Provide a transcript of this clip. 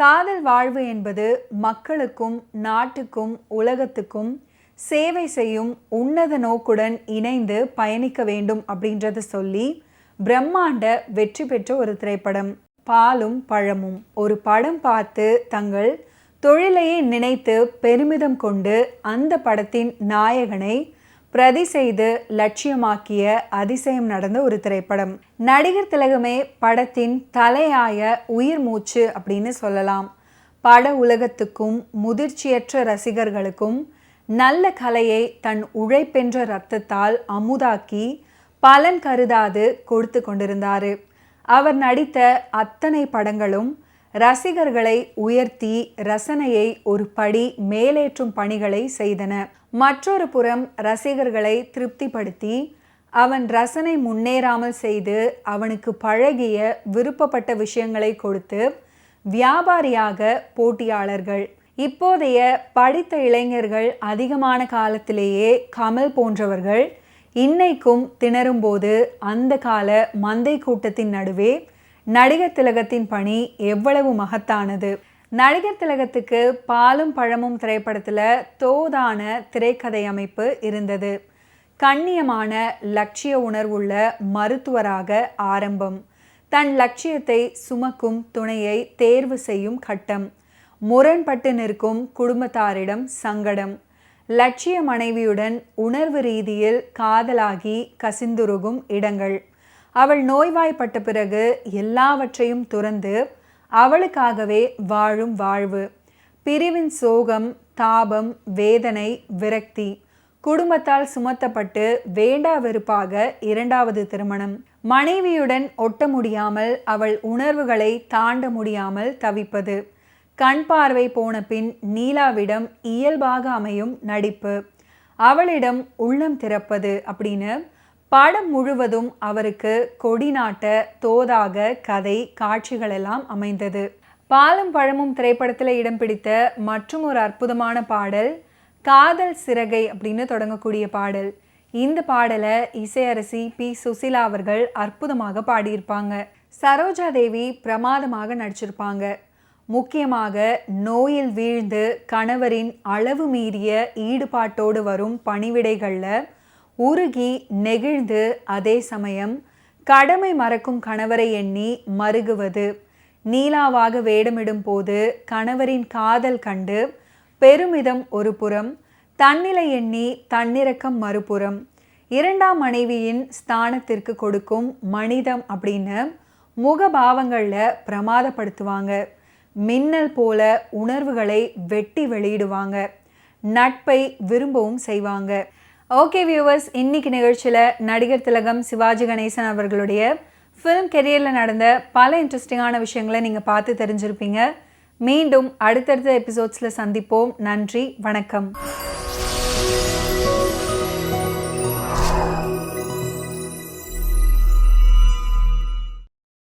காதல் வாழ்வு என்பது மக்களுக்கும் நாட்டுக்கும் உலகத்துக்கும் சேவை செய்யும் உன்னத நோக்குடன் இணைந்து பயணிக்க வேண்டும் அப்படின்றத சொல்லி பிரம்மாண்ட வெற்றி பெற்ற ஒரு திரைப்படம் பாலும் பழமும். ஒரு படம் பார்த்து தங்கள் தொழிலையே நினைத்து பெருமிதம் கொண்டு அந்த படத்தின் நாயகனை பிரதி செய்து லட்சியமாக்கிய அதிசயம் நடந்த ஒரு திரைப்படம். நடிகர் திலகமே படத்தின் தலையாய உயிர் மூச்சு அப்படின்னு சொல்லலாம். பட உலகத்துக்கும் முதிர்ச்சியற்ற ரசிகர்களுக்கும் நல்ல கலையை தன் உழைப்பென்ற ரத்தத்தால் அமுதாக்கி பலன் கருதாது கொடுத்து கொண்டிருந்தார். அவர் நடித்த அத்தனை படங்களும் ரசிகர்களை உயர்த்தி ரசனையை ஒரு படி மேலேற்றும் பணிகளை செய்தன. மற்றொரு புறம் ரசிகர்களை திருப்திப்படுத்தி அவன் ரசனை முன்னேறாமல் செய்து அவனுக்கு பழகிய விருப்பப்பட்ட விஷயங்களை கொடுத்து வியாபாரியாக போட்டியாளர்கள். இப்போதைய படித்த இளைஞர்கள் அதிகமான காலத்திலேயே கமல் போன்றவர்கள் இன்னைக்கும் திணறும்போது அந்த கால மந்தை கூட்டத்தின் நடுவே நடிகர் திலகத்தின் பணி எவ்வளவு மகத்தானது. நடிகர் திலகத்துக்கு பாலும் பழமும் திரைப்படத்தில் தோதான திரைக்கதை அமைப்பு இருந்தது. கண்ணியமான லட்சிய உணர்வுள்ள மருத்துவராக ஆரம்பம். தன் லட்சியத்தை சுமக்கும் துணையை தேர்வு செய்யும் கட்டம். முரண்பட்டு நிற்கும் குடும்பத்தாரிடம் சங்கடம். லட்சிய மனைவியுடன் உணர்வு ரீதியில் காதலாகி கசிந்துருகும் இடங்கள். அவள் நோய்வாய்ப்பட்ட பிறகு எல்லாவற்றையும் துறந்து அவளுக்காகவே வாழும் வாழ்வு. பிரிவின் சோகம் தாபம் வேதனை விரக்தி குடும்பத்தால் சுமத்தப்பட்டு வேண்டா வெறுப்பாக இரண்டாவது திருமணம். மனைவியுடன் ஒட்ட முடியாமல் அவள் உணர்வுகளை தாண்ட முடியாமல் தவிப்பது. கண் பார்வை போன பின் நீலாவிடம் இயல்பாக அமையும் நடிப்பு. அவளிடம் உள்ளம் திறப்பது அப்படின்னு பாடம் முழுவதும் அவருக்கு கொடி நாட்ட தோதாக கதை காட்சிகள் எல்லாம் அமைந்தது. பாலும் பழமும் திரைப்படத்தில் இடம் பிடித்த மற்றும் ஒரு அற்புதமான பாடல் காதல் சிறகை அப்படின்னு தொடங்கக்கூடிய பாடல். இந்த பாடலை இசையரசி பி. சுசிலா அவர்கள் அற்புதமாக பாடியிருப்பாங்க. சரோஜா தேவி பிரமாதமாக நடிச்சிருப்பாங்க. முக்கியமாக நோயில் வீழ்ந்து கணவரின் அளவு மீறிய ஈடுபாட்டோடு வரும் பணிவிடைகளில் உருகி நெகிழ்ந்து அதே சமயம் கடமை மறக்கும் கணவரை எண்ணி மருகுவது. நீலாவாக வேடமிடும் போது கணவரின் காதல் கண்டு பெருமிதம் ஒரு புறம் தன்னிலை எண்ணி தன்னிறக்கம் மறுபுறம். இரண்டாம் மனைவியின் ஸ்தானத்திற்கு கொடுக்கும் மனிதம் அப்படின்னு முகபாவங்களில் பிரமாதப்படுத்துவாங்க. மின்னல் போல உணர்வுகளை வெட்டி வெளியிடுவாங்க. நட்பை விரும்பவும் செய்வாங்க. ஓகே வியூவர்ஸ் இன்னைக்கு நிகழ்ச்சியில் நடிகர் திலகம் சிவாஜி கணேசன் அவர்களுடைய ஃபிலிம் கெரியரில் நடந்த பல இன்ட்ரெஸ்டிங்கான விஷயங்களை நீங்கள் பார்த்து தெரிஞ்சிருப்பீங்க. மீண்டும் அடுத்தடுத்த எபிசோட்ஸில் சந்திப்போம். நன்றி வணக்கம்.